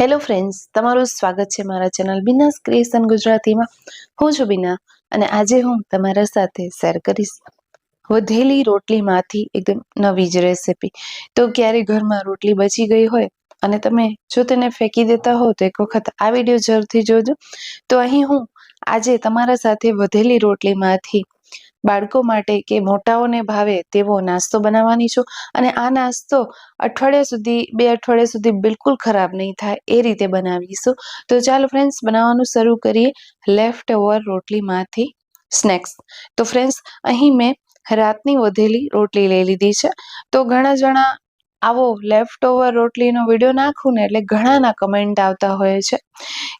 Hello friends તમારું સ્વાગત છે મારા ચેનલ બિનાસ ક્રિએશન ગુજરાતીમાં. હું છું બિના અને આજે હું તમારા સાથે શેર કરીશ. વધેલી રોટલીમાંથી એકદમ નવી જ રેસિપી તો ક્યારે ઘરમાં રોટલી બચી ગઈ હોય અને તમે જો તેને ફેંકી દેતા હો તો એક વખત આ વીડિયો જરૂરથી જોજો. તો અહીં હું આજે તમારા સાથે વધેલી રોટલીમાંથી બાળકો માટે કે મોટાઓને ભાવે તેવો નાસ્તો બનાવવાની છું. અને આ નાસ્તો અઠવાડિયા સુધી, બે અઠવાડિયા સુધી બિલકુલ ખરાબ નહીં થાય એ રીતે બનાવીશું. તો ચાલો ફ્રેન્ડ્સ બનાવવાનું શરૂ કરીએ લેફ્ટ ઓવર રોટલીમાંથી સ્નેક્સ તો ફ્રેન્ડ્સ અહીં મેં રાતની વધેલી રોટલી લઈ લીધી છે. તો ઘણા જણા આવો લેફ્ટ ઓવર રોટલીનો વીડિયો નાખું ને એટલે ઘણાના કમેન્ટ આવતા હોય છે.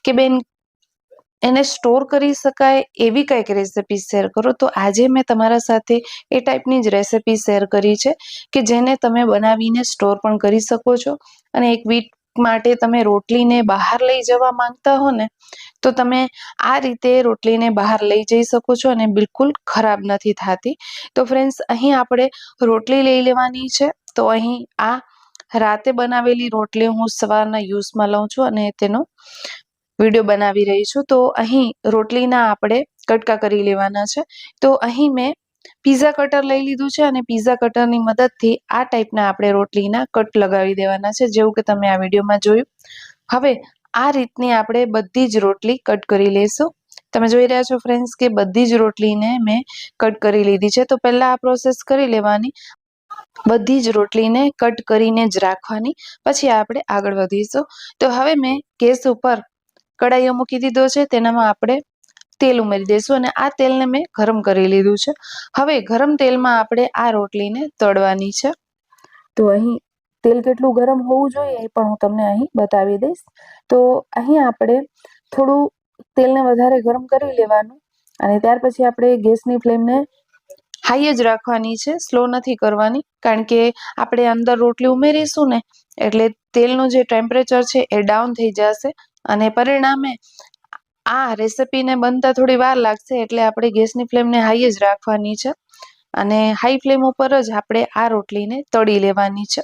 કે બેન એને સ્ટોર કરી શકાય એવી કંઈક રેસિપી શેર કરો. તો આજે મેં તમારા સાથે એ ટાઈપની જ રેસિપી શેર કરી છે કે જેને તમે બનાવીને સ્ટોર પણ કરી શકો છો. અને એક વીક માટે તમે રોટલીને બહાર લઈ જવા માંગતા હો ને, તો તમે આ રીતે રોટલીને બહાર લઈ જઈ શકો છો અને બિલકુલ ખરાબ નથી થતી. તો ફ્રેન્ડ્સ અહીં આપણે રોટલી લઈ લેવાની છે. તો અહીં આ રાતે બનાવેલી રોટલી હું સવારના યુઝમાં લઉં છું અને તેનો વીડિયો બનાવી રહી છું. તો અહીં રોટલીના આપણે કટકા કરી લેવાના છે. તો અહીં મેં પીઝા કટર લઈ લીધું છે અને પીઝા કટરની મદદથી આ ટાઈપના આપણે રોટલીના કટ લગાવી દેવાના છે, જેવું કે તમે આ વિડીયોમાં જોયું. હવે આ રીતની આપણે બધી જ રોટલી કટ કરી લઈશું તમે જોઈ રહ્યા છો ફ્રેન્ડ્સ કે બધી જ રોટલીને મેં કટ કરી લીધી છે. તો પહેલા આ પ્રોસેસ કરી લેવાની. બધી જ રોટલીને કટ કરીને જ રાખવાની. પછી આપણે આગળ વધીશું. તો હવે મેં ગેસ ઉપર કડાઈઓ મૂકી દીધો છે, તેનામાં આપણે તેલ ઉમેરી દઈશું અને આ તેલને મેં ગરમ કરી લીધું છે. હવે ગરમ તેલમાં આપણે આ રોટલીને તળવાની છે. તો અહીં તેલ કેટલું ગરમ હોવું જોઈએ એ પણ હું તમને અહીં બતાવી દઈશ. તો અહીં આપણે થોડું તેલને વધારે ગરમ કરી લેવાનું અને ત્યાર પછી આપણે ગેસની ફ્લેમને હાઈ જ રાખવાની છે, સ્લો નથી કરવાની, કારણ કે આપણે અંદર રોટલી ઉમેરીશું ને, એટલે તેલનું જે ટેમ્પરેચર છે એ ડાઉન થઈ જશે. અને પરિણામે આ રેસિપીને બનતા થોડી વાર લાગશે એટલે આપણે ગેસની ફ્લેમને હાઈ જ રાખવાની છે અને હાઈ ફ્લેમ ઉપર જ આપણે આ રોટલીને તળી લેવાની છે.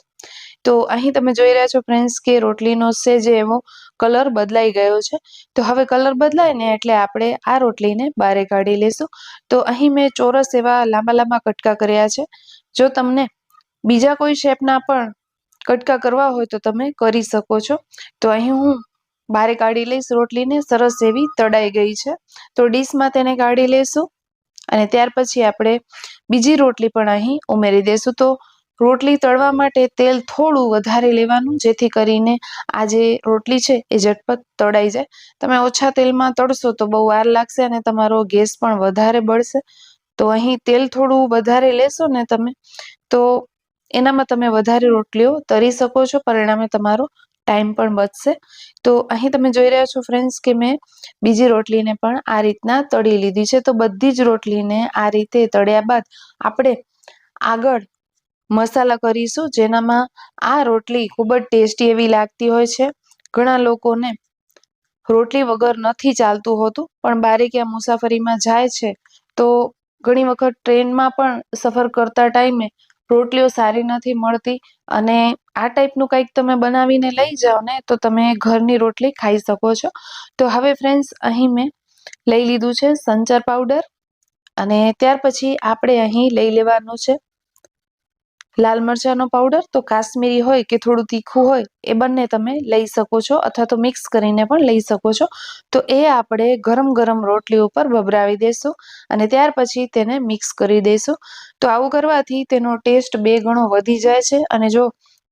તો અહીં તમે જોઈ રહ્યા છો ફ્રેન્ડ્સ કે રોટલીનો સેજ એવો કલર બદલાઈ ગયો છે. તો હવે કલર બદલાય ને એટલે આપણે આ રોટલીને બારે કાઢી લેશું. તો અહીં મેં ચોરસ એવા લાંબા લાંબા કટકા કર્યા છે. જો તમને બીજા કોઈ શેપના પણ કટકા કરવા હોય તો તમે કરી શકો છો. તો અહીં હું બારે કાઢી લઈશ રોટલીને, સરસ એવી તળાઈ ગઈ છે. તો ડીશમાં તેને કાઢી લઈશું અને ત્યાર પછી આપણે બીજી રોટલી પણ અહીં ઉમેરી દઈશું તો રોટલી તળવા માટે તેલ થોડું વધારે લેવાનું, જેથી કરીને આ જે રોટલી છે એ ઝટપટ તળાઈ જાય. તમે ઓછા તેલમાં તળશો તો બહુ વાર લાગશે અને તમારો ગેસ પણ વધારે બળશે. તો અહીં તેલ થોડું વધારે લેશો ને તમે, તો એનામાં તમે વધારે રોટલીઓ તરી શકો છો. પરિણામે તમારો ટાઈમ પણ બચશે. તો અહીં તમે જોઈ રહ્યા છો ફ્રેન્ડ્સ કે મેં બીજી રોટલીને પણ આ રીતના તળી લીધી છે. તો બધી જ રોટલીને આ રીતે તળ્યા બાદ આપણે આગળ મસાલા કરીશું, જેનામાં આ રોટલી ખૂબ જ ટેસ્ટી એવી લાગતી હોય છે. ઘણા લોકોને રોટલી વગર નથી ચાલતું હોતું, પણ બારે ક્યાં મુસાફરીમાં જાય છે. તો ઘણી વખત ટ્રેનમાં પણ સફર કરતા ટાઈમે રોટલીઓ સારી નથી મળતી અને આ ટાઈપનું કંઈક તમે બનાવીને લઈ જાઓ ને તો તમે ઘરની રોટલી ખાઈ શકો છો. તો હવે ફ્રેન્ડ્સ અહીં મેં લઈ લીધું છે સંચર પાવડર અને ત્યાર પછી આપણે અહીં લઈ લેવાનું છે લાલ મરચાંનો પાવડર તો કાશ્મીરી હોય કે થોડું તીખું હોય, એ બંને તમે લઈ શકો છો અથવા તો મિક્સ કરીને પણ લઈ શકો છો. તો એ આપણે ગરમ ગરમ રોટલી ઉપર ભભરાવી દઈશું અને ત્યાર પછી તેને મિક્સ કરી દઈશું તો આવું કરવાથી તેનો ટેસ્ટ બે ગણો વધી જાય છે અને જો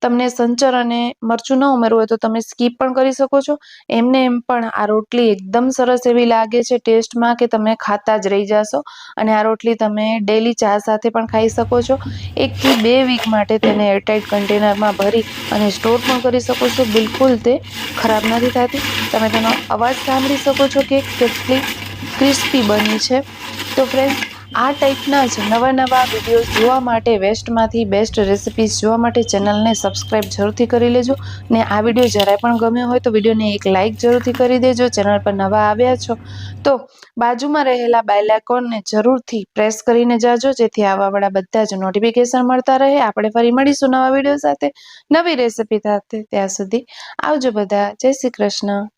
તમને સંચર અને મરચું ન ઉમેરવું હોય તો તમે સ્કીપ પણ કરી શકો છો. એમને એમ પણ આ રોટલી એકદમ સરસ એવી લાગે છે ટેસ્ટમાં કે તમે ખાતા જ રહી જશો અને આ રોટલી તમે ડેલી ચા સાથે પણ ખાઈ શકો છો. એકથી બે વીક માટે તેને એરટાઇટ કન્ટેનરમાં ભરી અને સ્ટોર પણ કરી શકો છો. બિલકુલ તે ખરાબ નથી થતી. તમે તેનો અવાજ સાંભળી શકો છો કે કેટલી ક્રિસ્પી બની છે. તો ફ્રેન્ડ્સ આ ટાઈપના જ નવા નવા વિડીયોઝ જોવા માટે વેસ્ટમાંથી બેસ્ટ રેસિપીઝ જોવા માટે ચેનલને સબસ્ક્રાઈબ જરૂરથી કરી લેજો ને આ વીડિયો જરાય પણ ગમ્યો હોય તો વિડીયોને એક લાઇક જરૂરથી કરી દેજો, ચેનલ પર નવા આવ્યા છો તો બાજુમાં રહેલા બેલ જરૂરથી પ્રેસ કરીને જાજો, જેથી આવાવાળા બધા જ નોટિફિકેશન મળતા રહે. આપણે ફરી મળીશું નવા વીડિયો સાથે, નવી રેસિપી સાથે. ત્યાં સુધી આવજો બધા. જય શ્રી કૃષ્ણ.